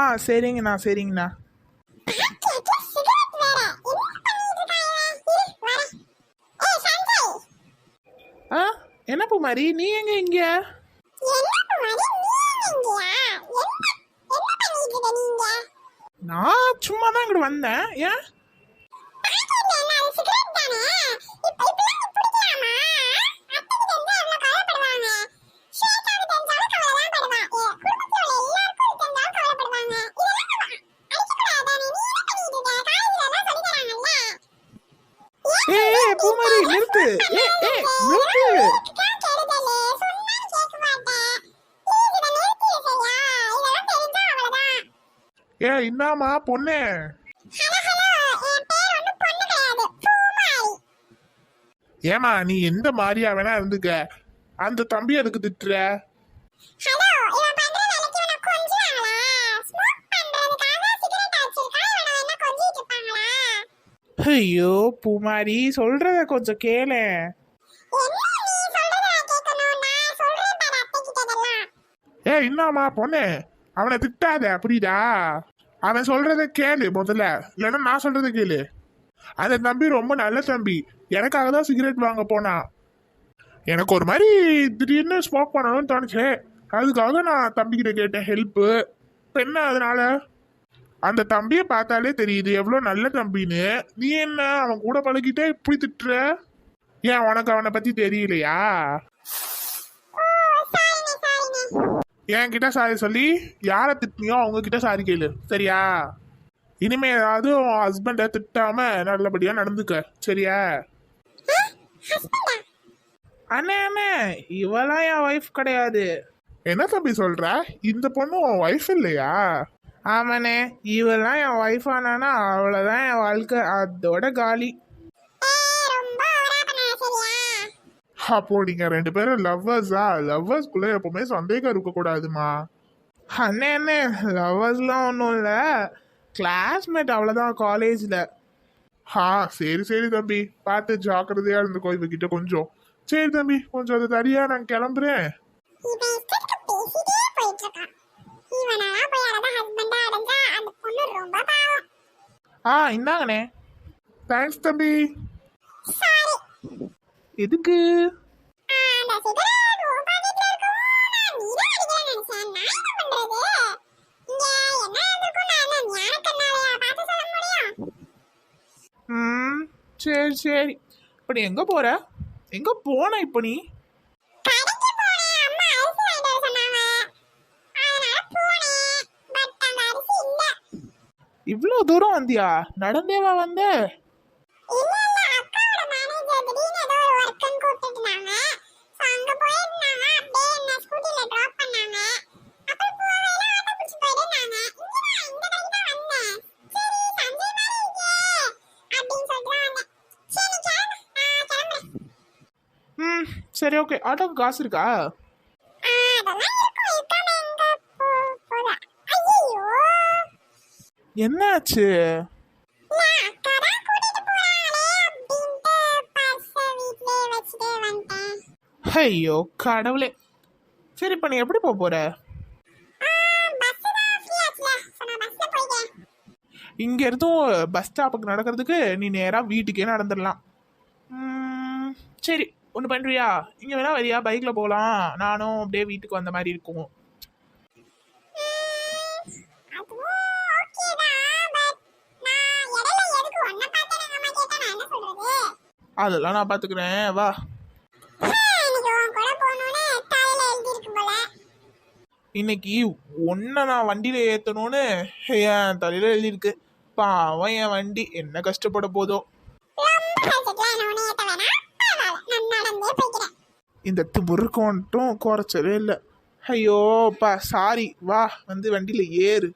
ஆ சரிங்கண்ணா சரிங்கண்ணா. ஆ என்ன பூமாரி நீ எங்க இங்க? நான் சும்மா தான் இங்கிட்டு வந்தேன் ஏன்? பூமாரி நிறுத்து. ஏ ஏ நிறுத்து. ஏ இன்னாமா பொண்ணு. ஏமா நீ எந்த மாதிரியா வேணா இருந்துக்க? அந்த தம்பி அதுக்கு திட்டுற? ஐயோ பூமாரி சொல்றத கொஞ்சம் கேளு. ஏ இன்னாமா பொண்ணு. அவனை திட்டாத புரியுதா? அவன் சொல்றத கேளு முதல்ல. இல்லைன்னா நான் சொல்றத கேளு. அந்த தம்பி ரொம்ப நல்ல தம்பி. எனக்காக தான் சிகரெட் வாங்க போனான் எனக்கு ஒரு மாதிரி திடீர்னு ஸ்மோக் பண்ணணும்னு தோணுச்சு. அதுக்காக நான் தம்பிக்கிட்ட கேட்டேன் ஹெல்ப்பு இப்போ என்ன அதனால? அந்த தம்பியை பார்த்தாலே தெரியுது எவ்வளோ நல்ல தம்பின்னு. நீ என்ன அவன் கூட பழகிட்டே இப்படி திட்டுற? ஏன் உனக்கு அவனை பத்தி தெரியலையா? என்கிட்ட சாரி சொல்லி யாரை திட்டினியோ அவங்க கிட்ட சாரி கேளு சரியா? இனிமே ஏதாவது உன் ஹஸ்பண்டை திட்டாம நல்லபடியா நடந்துக்க சரியா? அண்ணே அண்ணே இவளாம் என் ஒய்ஃப் கிடையாது. என்ன தம்பி சொல்ற? இந்த பொண்ணு உன் ஒய்ஃப் இல்லையா? ஆமாண்ணே இவெல்லாம் என் ஒய்ஃப் ஆனானா அவ்வளோதான் என் வாழ்க்கை. அதோட காலி. அப்போ நீங்க ரெண்டு பேரும் லவ்வர்ஸா லவ்வர்ஸ்குள்ள எப்பவுமே சந்தேகம் இருக்க கூடாதுமா அண்ணே அண்ணே லவ்வர்ஸ்லாம் ஒன்றும் இல்லை. கிளாஸ்மேட் அவ்வளோதான் காலேஜில் ஆ சரி சரி தம்பி. பார்த்து ஜாக்கிரதையா இருந்துக்கோ இவகிட்ட கொஞ்சம். சரி தம்பி கொஞ்சம் அது தரியா நான் கிளம்புறேன். ஆ இந்தாங்கண்ணே. தேங்க்ஸ் தம்பி. எதுக்கு? ம் சரி சரி. இப்போ நீ எங்கே போற? எங்கே போன இப்போ நீ? இவ்வளோ தூரம் வந்தியா? நடந்தேவா வந்த? சரி ஓகே ஆட்டோக்கு காசு இருக்கா? என்னாச்சு? ஐயோ கடவுளே. சரி இப்போ நீ எப்படி போக போற? இங்க இருந்தும் பஸ் ஸ்டாப்புக்கு நடக்கிறதுக்கு நீ நேரா வீட்டுக்கே நடந்துடலாம் சரி ஒன்று பண்ணுறியா இங்கே வேணா வரியா? பைக்கில் போகலாம் நானும் அப்படியே வீட்டுக்கு வந்த மாதிரி இருக்கும். அதெல்லாம் நான் பார்த்துக்கிறேன் வா. இன்னைக்கு ஒன்றை நான் வண்டியில் ஏற்றணும்னு என் தலையில் எழுதியிருக்கு. பாவம் என் வண்டி என்ன கஷ்டப்பட போதோ. இந்த திமுருக்கோன்ட்டும் குறைச்சவே இல்லை. ஐயோப்பா சாரி வா வந்து வண்டியில் ஏறு.